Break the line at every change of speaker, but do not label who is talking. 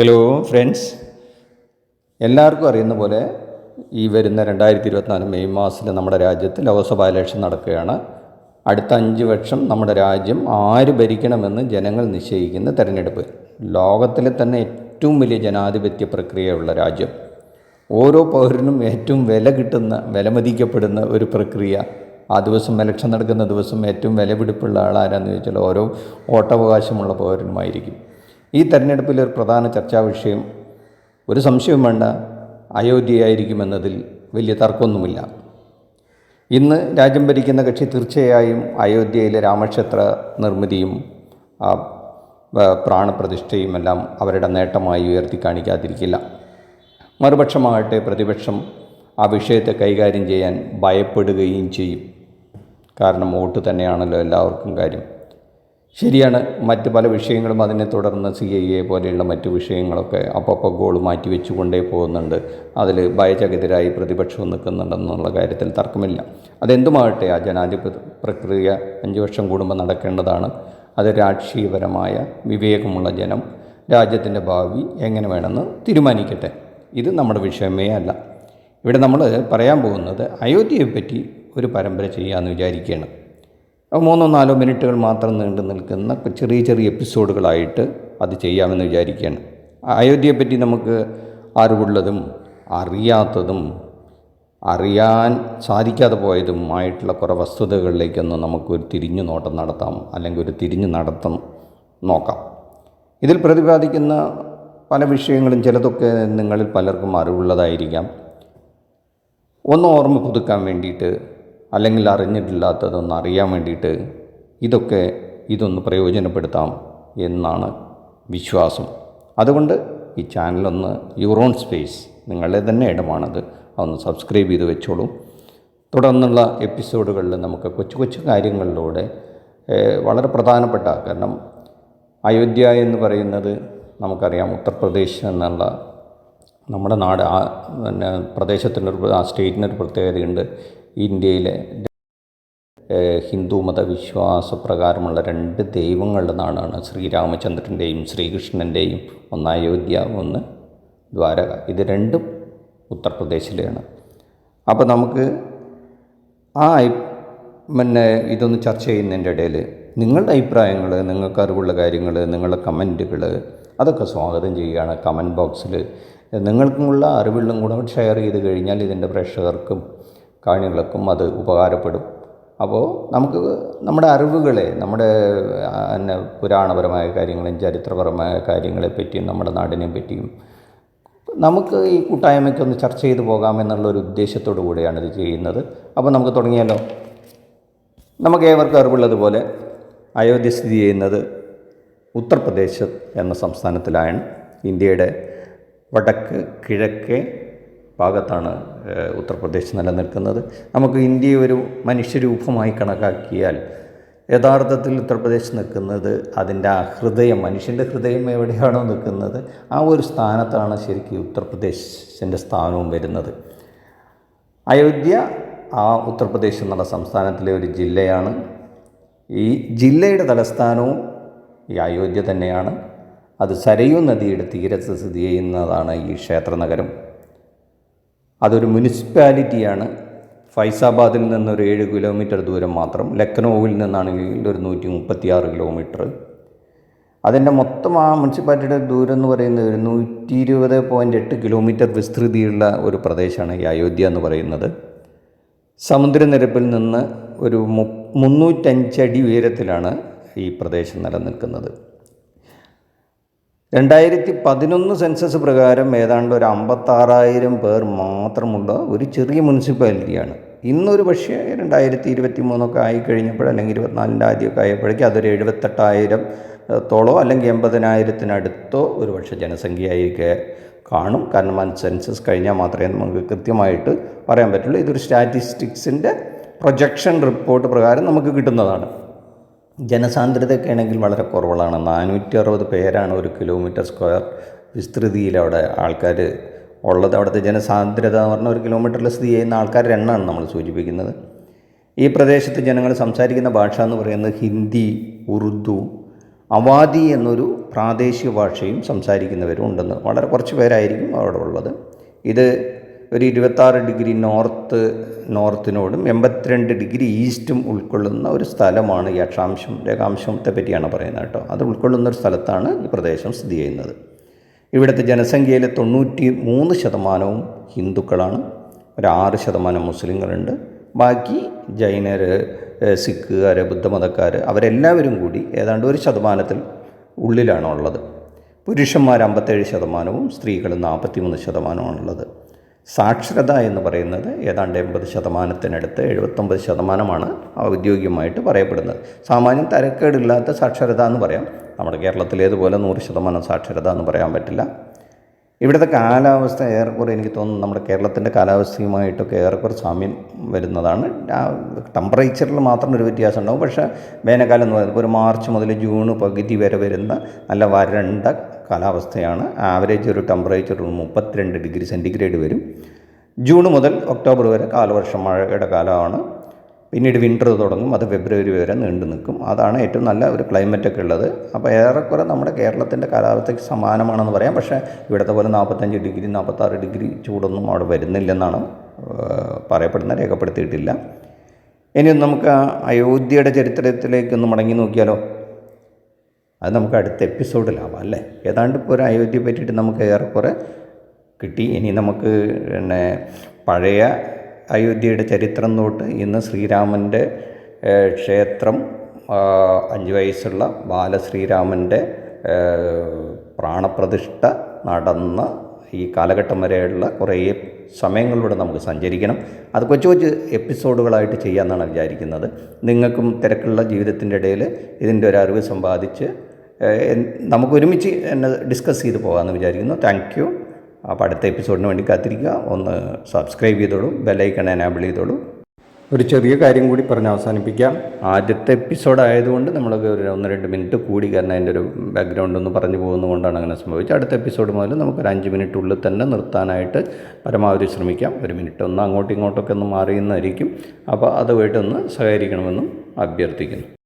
Hello friends എല്ലാവർക്കും അറിയുന്ന പോലെ ഈ വരുന്ന രണ്ടായിരത്തി ഇരുപത്തിനാല് മെയ് മാസത്തിൽ നമ്മുടെ രാജ്യത്ത് ലോക്സഭാ ഇലക്ഷൻ നടക്കുകയാണ്. അടുത്ത അഞ്ച് വർഷം നമ്മുടെ രാജ്യം ആര് ഭരിക്കണമെന്ന് ജനങ്ങൾ നിശ്ചയിക്കുന്ന തെരഞ്ഞെടുപ്പ്. ലോകത്തിലെ തന്നെ ഏറ്റവും വലിയ ജനാധിപത്യ പ്രക്രിയയുള്ള രാജ്യം. ഓരോ പൗരനും ഏറ്റവും വില കിട്ടുന്ന വിലമതിക്കപ്പെടുന്ന ഒരു പ്രക്രിയ. ആ ദിവസം ഇലക്ഷൻ നടക്കുന്ന ദിവസം ഏറ്റവും വിലപിടിപ്പുള്ള ആളാരാന്ന് ചോദിച്ചാൽ ഓരോ വോട്ടവകാശമുള്ള പൗരനുമായിരിക്കും. ഈ തെരഞ്ഞെടുപ്പിലെ ഒരു പ്രധാന ചർച്ചാ വിഷയം ഒരു സംശയവും വേണ്ട അയോധ്യയായിരിക്കുമെന്നതിൽ വലിയ തർക്കമൊന്നുമില്ല. ഇന്ന് രാജ്യം ഭരിക്കുന്ന കക്ഷി തീർച്ചയായും അയോധ്യയിലെ രാമക്ഷേത്ര നിർമ്മിതിയും ആ പ്രാണപ്രതിഷ്ഠയും എല്ലാം അവരുടെ നേട്ടമായി ഉയർത്തി കാണിക്കാതിരിക്കില്ല. മറുപക്ഷമാകട്ടെ പ്രതിപക്ഷം ആ വിഷയത്തെ കൈകാര്യം ചെയ്യാൻ ഭയപ്പെടുകയും ചെയ്യും. കാരണം വോട്ട് തന്നെയാണല്ലോ എല്ലാവർക്കും കാര്യം. ശരിയാണ്. മറ്റ് പല വിഷയങ്ങളും അതിനെ തുടർന്ന് സി ഐ എ പോലെയുള്ള മറ്റു വിഷയങ്ങളൊക്കെ അപ്പോൾ ഗോൾ മാറ്റി വെച്ചുകൊണ്ടേ പോകുന്നുണ്ട്. അതിൽ ഭയചകിതരായി പ്രതിപക്ഷവും നിൽക്കുന്നുണ്ടെന്നുള്ള കാര്യത്തിൽ തർക്കമില്ല. അതെന്തുമാകട്ടെ ആ ജനാധിപത്യ പ്രക്രിയ അഞ്ച് വർഷം കൂടുമ്പോൾ നടക്കേണ്ടതാണ്. അത് രാഷ്ട്രീയപരമായ വിവേകമുള്ള ജനം രാജ്യത്തിന്റെ ഭാവി എങ്ങനെ വേണമെന്ന് തീരുമാനിക്കട്ടെ. ഇത് നമ്മുടെ വിഷയമേ അല്ല. ഇവിടെ നമ്മൾ പറയാൻ പോകുന്നത് അയോധ്യയെപ്പറ്റി ഒരു പരമ്പര ചെയ്യാമെന്ന് വിചാരിക്കുകയാണ്. മൂന്നോ നാലോ മിനിറ്റുകൾ മാത്രം നീണ്ടു നിൽക്കുന്ന ചെറിയ ചെറിയ എപ്പിസോഡുകളായിട്ട് അത് ചെയ്യാമെന്ന് വിചാരിക്കുകയാണ്. അയോധ്യയെപ്പറ്റി നമുക്ക് അറിവുള്ളതും അറിയാത്തതും അറിയാൻ സാധിക്കാതെ പോയതുമായിട്ടുള്ള കുറേ വസ്തുതകളിലേക്കൊന്ന് നമുക്കൊരു തിരിഞ്ഞു നോട്ടം നടത്താം അല്ലെങ്കിൽ ഒരു തിരിഞ്ഞു നടത്തം നോക്കാം. ഇതിൽ പ്രതിപാദിക്കുന്ന പല വിഷയങ്ങളും ചിലതൊക്കെ നിങ്ങളിൽ പലർക്കും അറിവുള്ളതായിരിക്കാം. ഒന്ന് ഓർമ്മ പുതുക്കാൻ വേണ്ടിയിട്ട് അല്ലെങ്കിൽ അറിഞ്ഞിട്ടില്ലാത്തതൊന്ന് അറിയാൻ വേണ്ടിയിട്ട് ഇതൊക്കെ ഇതൊന്ന് പ്രയോജനപ്പെടുത്താം എന്നാണ് വിശ്വാസം. അതുകൊണ്ട് ഈ ചാനലൊന്ന് യൂറോൺ സ്പേസ് നിങ്ങളുടെ തന്നെ ഇടമാണത്. അതൊന്ന് സബ്സ്ക്രൈബ് ചെയ്ത് വെച്ചോളൂ. തുടർന്നുള്ള എപ്പിസോഡുകളിൽ നമുക്ക് കൊച്ചു കൊച്ചു കാര്യങ്ങളിലൂടെ വളരെ പ്രധാനപ്പെട്ട കാരണം അയോധ്യ എന്ന് പറയുന്നത് നമുക്കറിയാം ഉത്തർപ്രദേശ് എന്നുള്ള നമ്മുടെ നാട് ആ പിന്നെ പ്രദേശത്തിനൊരു ആ സ്റ്റേറ്റിനൊരു പ്രത്യേകതയുണ്ട്. ഇന്ത്യയിലെ ഹിന്ദു മതവിശ്വാസപ്രകാരമുള്ള രണ്ട് ദൈവങ്ങളുടെ നാടാണ് ശ്രീരാമചന്ദ്രന്റെയും ശ്രീകൃഷ്ണന്റെയും ഒന്ന് അയോധ്യ ഒന്ന് ദ്വാരക. ഇത് രണ്ടും ഉത്തർപ്രദേശിലെയാണ് അപ്പോൾ നമുക്ക് ആ പിന്നെ ഇതൊന്ന് ചർച്ച ചെയ്യുന്നതിന്റെ ഇടയിൽ നിങ്ങളുടെ അഭിപ്രായങ്ങൾ നിങ്ങൾക്ക് അറിവുള്ള കാര്യങ്ങൾ നിങ്ങളുടെ കമന്റുകൾ അതൊക്കെ സ്വാഗതം ചെയ്യുകയാണ് കമന്റ് ബോക്സിൽ. നിങ്ങൾക്കുമുള്ള അറിവുകളും കൂടെ ഷെയർ ചെയ്ത് കഴിഞ്ഞാൽ ഇതിന്റെ പ്രേക്ഷകർക്കും കാണികൾക്കും അത് ഉപകാരപ്പെടും. അപ്പോൾ നമുക്ക് നമ്മുടെ അറിവുകളെ നമ്മുടെ എന്നെ പുരാണപരമായ കാര്യങ്ങളും ചരിത്രപരമായ കാര്യങ്ങളെ പറ്റിയും നമ്മുടെ നാടിനെ പറ്റിയും നമുക്ക് ഈ കൂട്ടായ്മയ്ക്കൊന്ന് ചർച്ച ചെയ്തു പോകാമെന്നുള്ള ഒരു ഉദ്ദേശത്തോടു കൂടിയാണ് ഇത് ചെയ്യുന്നത്. അപ്പോൾ നമുക്ക് തുടങ്ങിയല്ലോ. നമുക്ക് ഏവർക്കും അറിവുള്ളതുപോലെ അയോധ്യ സ്ഥിതി ചെയ്യുന്നത് ഉത്തർപ്രദേശ് എന്ന സംസ്ഥാനത്തിലാണ്. ഇന്ത്യയുടെ വടക്ക് കിഴക്കേ ഭാഗത്താണ് ഉത്തർപ്രദേശ് നിലനിൽക്കുന്നത്. നമുക്ക് ഇന്ത്യയെ ഒരു മനുഷ്യരൂപമായി കണക്കാക്കിയാൽ യഥാർത്ഥത്തിൽ ഉത്തർപ്രദേശ് നിൽക്കുന്നത് അതിന്റെ ആ ഹൃദയം മനുഷ്യന്റെ ഹൃദയം എവിടെയാണോ നിൽക്കുന്നത് ആ ഒരു സ്ഥാനത്താണ് ശരിക്കും ഉത്തർപ്രദേശിന്റെ സ്ഥാനവും വരുന്നത്. അയോധ്യ ആ ഉത്തർപ്രദേശ് എന്നുള്ള സംസ്ഥാനത്തിലെ ഒരു ജില്ലയാണ്. ഈ ജില്ലയുടെ തലസ്ഥാനവും ഈ അയോധ്യ തന്നെയാണ്. അത് സരയൂ നദിയുടെ തീരത്ത് സ്ഥിതി ചെയ്യുന്നതാണ് ഈ ക്ഷേത്ര നഗരം അതൊരു മുനിസിപ്പാലിറ്റിയാണ്. ഫൈസാബാദിൽ നിന്ന് ഒരു ഏഴ് കിലോമീറ്റർ ദൂരം മാത്രം. ലക്നൌവിൽ നിന്നാണെങ്കിൽ ഒരു നൂറ്റി മുപ്പത്തി ആറ് കിലോമീറ്റർ. അതിന്റെ മൊത്തം ആ മുനിസിപ്പാലിറ്റിയുടെ ദൂരം എന്ന് പറയുന്നത് ഒരു നൂറ്റി ഇരുപത് പോയിന്റ് എട്ട് കിലോമീറ്റർ വിസ്തൃതിയുള്ള ഒരു പ്രദേശമാണ് ഈ അയോധ്യ എന്ന് പറയുന്നത്. സമുദ്രനിരപ്പിൽ നിന്ന് ഒരു മു മുന്നൂറ്റഞ്ചടി ഉയരത്തിലാണ് ഈ പ്രദേശം നിലനിൽക്കുന്നത്. രണ്ടായിരത്തി പതിനൊന്ന് സെൻസസ് പ്രകാരം ഏതാണ്ട് ഒരു അമ്പത്താറായിരം പേർ മാത്രമുള്ള ഒരു ചെറിയ മുനിസിപ്പാലിറ്റിയാണ്. ഇന്നൊരു പക്ഷേ രണ്ടായിരത്തി ഇരുപത്തി മൂന്നൊക്കെ ആയിക്കഴിഞ്ഞപ്പോൾ അല്ലെങ്കിൽ ഇരുപത്തിനാലിന്റെ ആദ്യമൊക്കെ ആയപ്പോഴേക്കും അതൊരു എഴുപത്തെട്ടായിരം തോളോ അല്ലെങ്കിൽ എൺപതിനായിരത്തിനടുത്തോ ഒരു പക്ഷേ ജനസംഖ്യയായിരിക്കെ കാണും. കാരണം ആ സെൻസസ് കഴിഞ്ഞാൽ മാത്രമേ നമുക്ക് കൃത്യമായിട്ട് പറയാൻ പറ്റുള്ളൂ. ഇതൊരു സ്റ്റാറ്റിസ്റ്റിക്സിന്റെ പ്രൊജക്ഷൻ റിപ്പോർട്ട് പ്രകാരം നമുക്ക് കിട്ടുന്നതാണ്. ജനസാന്ദ്രതയൊക്കെ ആണെങ്കിൽ വളരെ കുറവുള്ളതാണ്. നാനൂറ്റി അറുപത് പേരാണ് ഒരു കിലോമീറ്റർ സ്ക്വയർ വിസ്തൃതിയിൽ അവിടെ ആൾക്കാർ ഉള്ളത്. അവിടുത്തെ ജനസാന്ദ്രത എന്ന് പറഞ്ഞാൽ ഒരു കിലോമീറ്ററിൽ സ്ഥിതി ചെയ്യുന്ന ആൾക്കാരുടെ എണ്ണമാണ് നമ്മൾ സൂചിപ്പിക്കുന്നത്. ഈ പ്രദേശത്ത് ജനങ്ങൾ സംസാരിക്കുന്ന ഭാഷ എന്ന് പറയുന്നത് ഹിന്ദി ഉറുദു അവാദി എന്നൊരു പ്രാദേശിക ഭാഷയും സംസാരിക്കുന്നവരും ഉണ്ടെന്ന്. വളരെ കുറച്ച് പേരായിരിക്കും അവിടെ ഉള്ളത്. ഇത് ഒരു ഇരുപത്താറ് ഡിഗ്രി നോർത്ത് നോർത്തിനോടും എൺപത്തിരണ്ട് ഡിഗ്രി ഈസ്റ്റും ഉൾക്കൊള്ളുന്ന ഒരു സ്ഥലമാണ് ഈ അക്ഷാംശം. രേഖാംശത്തെ പറ്റിയാണ് പറയുന്നത് കേട്ടോ. അത് ഉൾക്കൊള്ളുന്ന ഒരു സ്ഥലത്താണ് ഈ പ്രദേശം സ്ഥിതി ചെയ്യുന്നത്. ഇവിടുത്തെ ജനസംഖ്യയിലെ തൊണ്ണൂറ്റി മൂന്ന് ശതമാനവും ഹിന്ദുക്കളാണ്. ഒരു ആറ് ശതമാനം മുസ്ലിങ്ങളുണ്ട്. ബാക്കി ജൈനർ സിഖുകാർ ബുദ്ധമതക്കാർ അവരെല്ലാവരും കൂടി ഏതാണ്ട് ഒരു ശതമാനത്തിൽ ഉള്ളിലാണുള്ളത്. പുരുഷന്മാർ അമ്പത്തേഴ് ശതമാനവും സ്ത്രീകൾ നാൽപ്പത്തിമൂന്ന് ശതമാനമാണുള്ളത് സാക്ഷരത എന്ന് പറയുന്നത് ഏതാണ്ട് എൺപത് ശതമാനത്തിനടുത്ത് എഴുപത്തൊമ്പത് ശതമാനമാണ് ഔദ്യോഗികമായിട്ട് പറയപ്പെടുന്നത്. സാമാന്യം തരക്കേടില്ലാത്ത സാക്ഷരത എന്ന് പറയാം. നമ്മുടെ കേരളത്തിലേതുപോലെ നൂറ് ശതമാനം സാക്ഷരത എന്ന് പറയാൻ പറ്റില്ല. ഇവിടുത്തെ കാലാവസ്ഥ ഏറെക്കുറെ എനിക്ക് തോന്നുന്നു നമ്മുടെ കേരളത്തിന്റെ കാലാവസ്ഥയുമായിട്ടൊക്കെ ഏറെക്കുറെ സാമ്യം വരുന്നതാണ്. ടെമ്പറേച്ചറിൽ മാത്രം ഒരു വ്യത്യാസം ഉണ്ടാകും പക്ഷേ വേനൽക്കാലം എന്ന് പറയുന്നത് ഒരു മാർച്ച് മുതൽ ജൂൺ പകുതി വരെ വരുന്ന നല്ല വരണ്ട കാലാവസ്ഥയാണ്. ആവറേജ് ഒരു ടെമ്പറേച്ചർ മുപ്പത്തിരണ്ട് ഡിഗ്രി സെന്റിഗ്രേഡ് വരും. ജൂൺ മുതൽ ഒക്ടോബർ വരെ കാലവർഷം മഴയുടെ കാലമാണ്. പിന്നീട് വിന്റർ തുടങ്ങും. അത് ഫെബ്രുവരി വരെ നീണ്ടു നിൽക്കും. അതാണ് ഏറ്റവും നല്ല ഒരു ക്ലൈമറ്റൊക്കെ ഉള്ളത്. അപ്പോൾ ഏറെക്കുറെ നമ്മുടെ കേരളത്തിന്റെ കാലാവസ്ഥയ്ക്ക് സമാനമാണെന്ന് പറയാം. പക്ഷേ ഇവിടുത്തെ പോലെ നാൽപ്പത്തഞ്ച് ഡിഗ്രി നാൽപ്പത്താറ് ഡിഗ്രി ചൂടൊന്നും അവിടെ വരുന്നില്ലെന്നാണ് പറയപ്പെടുന്ന രേഖപ്പെടുത്തിയിട്ടില്ല. ഇനി നമുക്ക് അയോധ്യയുടെ ചരിത്രത്തിലേക്കൊന്ന് മടങ്ങി നോക്കിയാലോ? അത് നമുക്ക് അടുത്ത എപ്പിസോഡിലാവാം അല്ലേ? ഏതാണ്ട് ഇപ്പോൾ ഒരു അയോധ്യയെ പറ്റിയിട്ട് നമുക്ക് ഏറെക്കുറെ കിട്ടി. ഇനി നമുക്ക് പിന്നെ പഴയ അയോധ്യയുടെ ചരിത്രം തൊട്ട് ഇന്ന് ശ്രീരാമന്റെ ക്ഷേത്രം അഞ്ച് വയസ്സുള്ള ബാലശ്രീരാമന്റെ പ്രാണപ്രതിഷ്ഠ നടന്ന ഈ കാലഘട്ടം വരെയുള്ള കുറേ സമയങ്ങളിലൂടെ നമുക്ക് സഞ്ചരിക്കണം. അത് കൊച്ചു കൊച്ചു എപ്പിസോഡുകളായിട്ട് ചെയ്യാമെന്നാണ് വിചാരിക്കുന്നത്. നിങ്ങൾക്കും തിരക്കുള്ള ജീവിതത്തിന്റെ ഇടയിൽ ഇതിന്റെ ഒരു അറിവ് സമ്പാദിച്ച് നമുക്ക് ഒരുമിച്ച് എന്നെ ഡിസ്കസ് ചെയ്ത് പോകാമെന്ന് വിചാരിക്കുന്നു. താങ്ക് യു അപ്പോൾ അടുത്ത എപ്പിസോഡിന് വേണ്ടി കാത്തിരിക്കുക. ഒന്ന് സബ്സ്ക്രൈബ് ചെയ്തോളൂ ബെല്ലൈക്കൺ എനാബിൾ ചെയ്തോളൂ. ഒരു ചെറിയ കാര്യം കൂടി പറഞ്ഞ് അവസാനിപ്പിക്കാം. ആദ്യത്തെ എപ്പിസോഡ് ആയതുകൊണ്ട് നമ്മൾ ഒരു ഒന്ന് രണ്ട് മിനിറ്റ് കൂടി കാരണം അതിന്റെ ഒരു ബാക്ക്ഗ്രൗണ്ട് ഒന്ന് പറഞ്ഞു പോകുന്നതുകൊണ്ടാണ് അങ്ങനെ സംഭവിച്ചത്. അടുത്ത എപ്പിസോഡ് മുതൽ നമുക്കൊരു അഞ്ച് മിനിറ്റുള്ളിൽ തന്നെ നിർത്താനായിട്ട് പരമാവധി ശ്രമിക്കാം. ഒരു മിനിറ്റ് ഒന്ന് അങ്ങോട്ടും ഇങ്ങോട്ടൊക്കെ ഒന്ന് മാറിയെന്നായിരിക്കും. അപ്പോൾ അതുമായിട്ടൊന്ന് സഹകരിക്കണമെന്നും അഭ്യർത്ഥിക്കുന്നു.